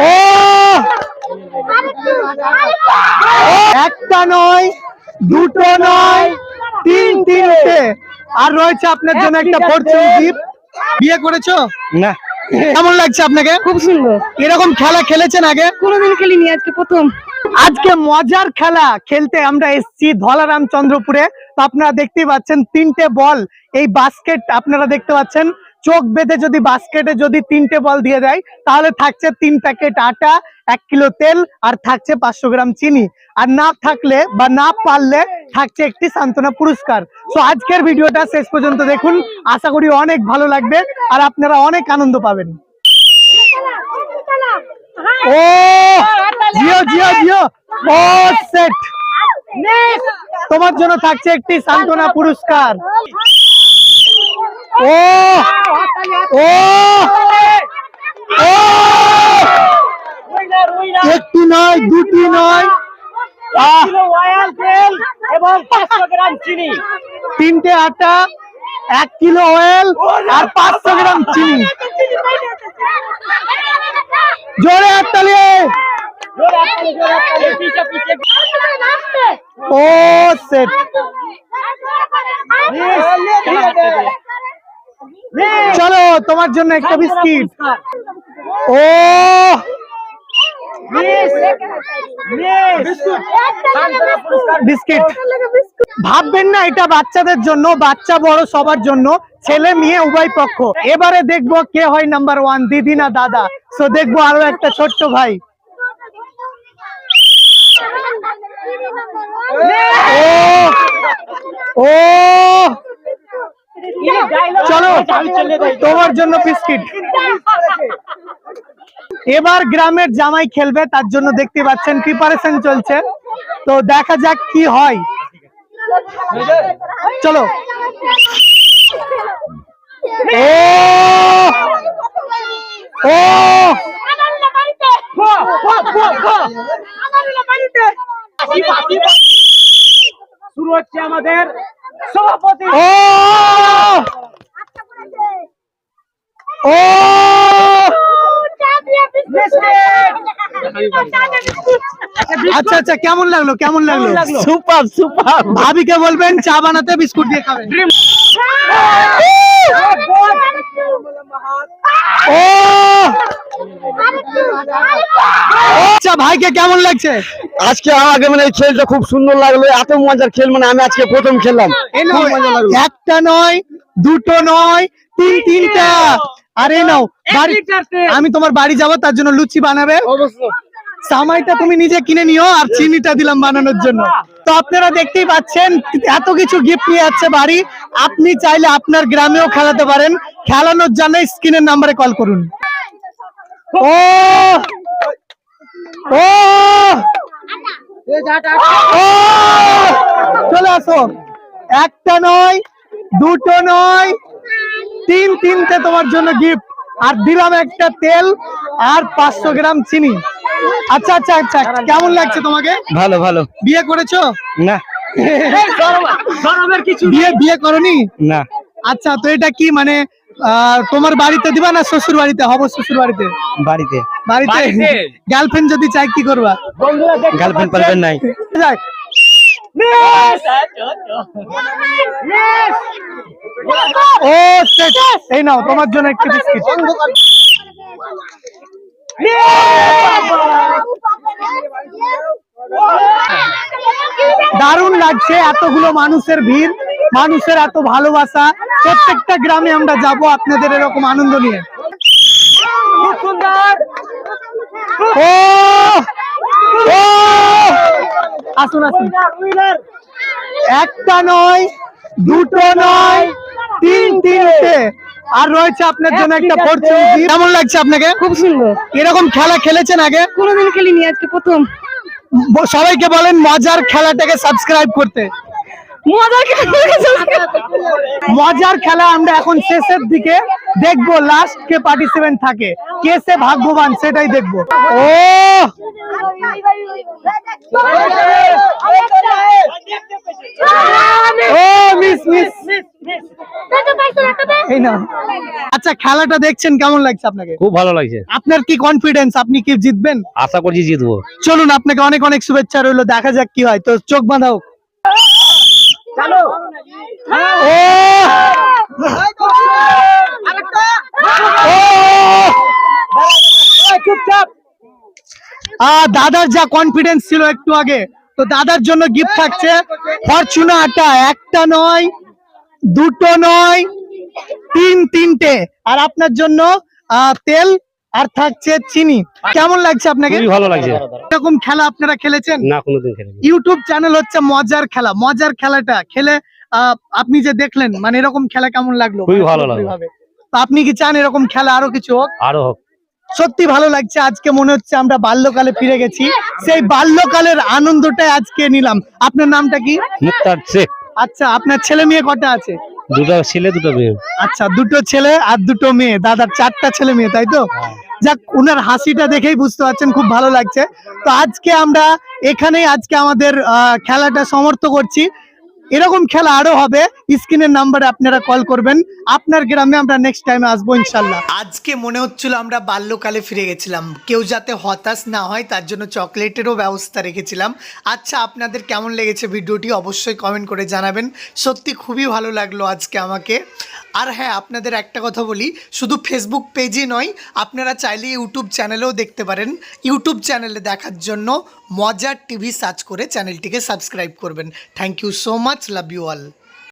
ও! একটা নয় দুটো নয় তিন তিনটে। আর রয়েছে আপনার জন্য একটা ফরচুন গিফট বিয়ে করেছ? না। কেমন লাগছে আপনাকে? খুব সুন্দর। এরকম খেলা খেলেছেন আগে? কোনোদিন খেলিনি আজকে প্রথম। আজকে মজার খেলা খেলতে আমরা এসেছি ধলারাম চন্দ্রপুরে তো আপনারা দেখতেই পাচ্ছেন তিনটে বল। এই বাস্কেট আপনারা দেখতে পাচ্ছেন। চোখ বেঁধে যদি বাস্কেটে যদি তিনটে বল দিয়ে দেয় তাহলে থাকছে তিন প্যাকেট আটা এক কিলো তেল আর থাকছে পাঁচশো গ্রাম চিনি। আর না থাকলে বা না পারলে থাকছে একটি সান্ত্বনা পুরস্কার। তো আজকের ভিডিওটা শেষ পর্যন্ত দেখুন। আশা করি অনেক ভালো লাগবে আর আপনারা অনেক আনন্দ পাবেন। ও জিও জিও জিও ও সেট। তোমার জন্য থাকছে একটি সান্ত্বনা পুরস্কার। ও ও ও একটি নয় দুটি নয় তিনটে আটা এক কিলো অয়েল আর পাঁচশো গ্রাম চিনি জোরে হাততালি ও সেট চলো তোমার জন্য একটা বিস্কিট। ও! বিস্কিট। ভাববেন না এটা বাচ্চাদের জন্য বাচ্চা বড় সবার জন্য ছেলে মেয়ে উভয় পক্ষ। এবারে দেখব কে হয় নাম্বার ওয়ান দিদি না দাদা। তো দেখব আরও একটা ছোট্ট ভাই ও ও চলো তোমার জন্য বিস্কিট। এবার গ্রামের জামাই খেলবে তার জন্য দেখতে পাচ্ছেন প্রিপারেশন চলছে। তো দেখা যাক কি হয়। চলো। ও! শুরু হচ্ছে আমাদের সভাপতি। ও! আচ্ছা আচ্ছা কেমন লাগল কেমন লাগল? Super super. ভাবিকে বলবেন চা বানাতে বিস্কুট দিয়ে খাবেন ও! আচ্ছা ভাইকে কেমন লাগছে? আজকে আমাকে মানে এই খেলটা খুব সুন্দর লাগল এত মজার খেল মানে আমি আজকে প্রথম খেললাম। একটা নয় দুটো নয় তিন তিনটা। আরে নাও আমি তোমার বাড়ি যাব তার জন্য লুচি বানাবে। সামাইটা তুমি নিজে কিনে নিও আর চিনিটা দিলাম বানানোর জন্য। তো আপনারা দেখতেই পাচ্ছেন এত কিছু গিফট নিয়ে যাচ্ছে বাড়ি। আপনি চাইলে আপনার গ্রামেও খেলাতে পারেন। খেলানোর জন্য স্ক্রিনের নাম্বারে কল করুন। ও! ও! ও! চলে আসো। একটা নয় দুটো নয় তিন তিনটে তোমার জন্য গিফট আর দিলাম একটা তেল আর পাঁচশো গ্রাম চিনি। আচ্ছা আচ্ছা আচ্ছা কেমন লাগছে তোমাকে? ভালো ভালো। বিয়ে করেছ? না। কিছু বিয়ে বিয়ে করনি? না। আচ্ছা তো এটা কি মানে আহ, তোমার বাড়িতে দিবা না শ্বশুর বাড়িতে? হব শ্বশুর বাড়িতে। বাড়িতে। বাড়িতে? গার্লফ্রেন্ড যদি চাই কি করবা? গার্লফ্রেন্ড পারবেন নাই। যাক। ও। এই নাও তোমার জন্য একটি বিস্কিট। দারুণ লাগছে এতগুলো মানুষের ভিড় মানুষের এত ভালোবাসা। প্রত্যেকটা গ্রামে আমরা যাব আপনাদের এরকম আনন্দ নিয়ে। ও! ও! আসুন আসুন। একটা নয় দুটো নয় তিন তিনটে। আর রয়েছে আপনার জন্য একটা ফরচুন কেমন লাগছে আপনাকে? খুব সুন্দর। এরকম খেলা খেলেছেন আগে? কোনোদিন খেলিনি আজকে প্রথম। সবাইকে বলেন মজার খেলাটাকে সাবস্ক্রাইব করতে। মজা মজার খেলা আমরা এখন শেষের দিকে দেখব। লাস্ট কে পার্টিসিপেন্ট থাকে। কে সে ভাগ্যবান সেটাই দেখব। ও! আচ্ছা খেলাটা দেখছেন কেমন লাগছে আপনাকে? খুব ভালো লাগছে। আপনার কি কনফিডেন্স আপনি কি জিতবেন? আশা করছি জিতবো। চলুন আপনাকে অনেক অনেক শুভেচ্ছা রইল দেখা যাক কি হয়। তো চোখ বাঁধা হোক দাদার যা কনফিডেন্স ছিল একটু আগে তো দাদার জন্য গিফট থাকছে ফরচুনা আটা। একটা নয় দুটো নয় তিন তিনটে। আর আপনার জন্য তেল আর থাকছে চিনি। কেমন লাগছে আপনাকে? ভালো লাগছে। এরকম খেলা আপনারা খেলেছেন? না কোনোদিন খেলিনি। ইউটিউব চ্যানেল হচ্ছে মজার খেলা। মজার খেলাটা। খেলে আহ, আপনি যে দেখলেন মানে এরকম খেলা কেমন লাগল? খুবই ভালো লাগল। তো আপনি কি চান এরকম খেলা আরও কিছু হোক? আরও হোক। সত্যি ভালো লাগছে। আজকে মনে হচ্ছে আমরা বাল্যকালে ফিরে গেছি। সেই বাল্যকালের আনন্দটাই আজকে নিলাম। আপনার নামটা কি? মুক্তার শেখ। আচ্ছা আপনার ছেলে মেয়ে কটা আছে? দুটো ছেলে দুটো মেয়ে। আচ্ছা দুটো ছেলে আর দুটো মেয়ে। দাদার চারটা ছেলে মেয়ে তাই তো? যাক উনার হাসিটা দেখেই বুঝতে পারছেন খুব ভালো লাগছে। তো আজকে আমরা এখানেই আজকে আমাদের আহ, খেলাটা সমর্থ করছি। এরকম খেলা আরও হবে। স্ক্রিনের নাম্বারে আপনারা কল করবেন। আপনার গ্রামে আমরা নেক্সট টাইমে আসব ইনশাল্লাহ। আজকে মনে হচ্ছিল আমরা বাল্যকালে ফিরে গেছিলাম। কেউ যাতে হতাশ না হয়, তার জন্য চকলেটেরও ব্যবস্থা রেখেছিলাম। আচ্ছা আপনাদের কেমন লেগেছে ভিডিওটি অবশ্যই কমেন্ট করে জানাবেন। সত্যি খুবই ভালো লাগল আজকে আমাকে। আর হ্যাঁ আপনাদের একটা কথা বলি, শুধু ফেসবুক পেজে নয়, আপনারা চাইলে ইউটিউব চ্যানেলেও দেখতে পারেন। ইউটিউব চ্যানেলে দেখার জন্য মজার টিভি সার্চ করে চ্যানেলটিকে সাবস্ক্রাইব করবেন। Thank you so much much love you all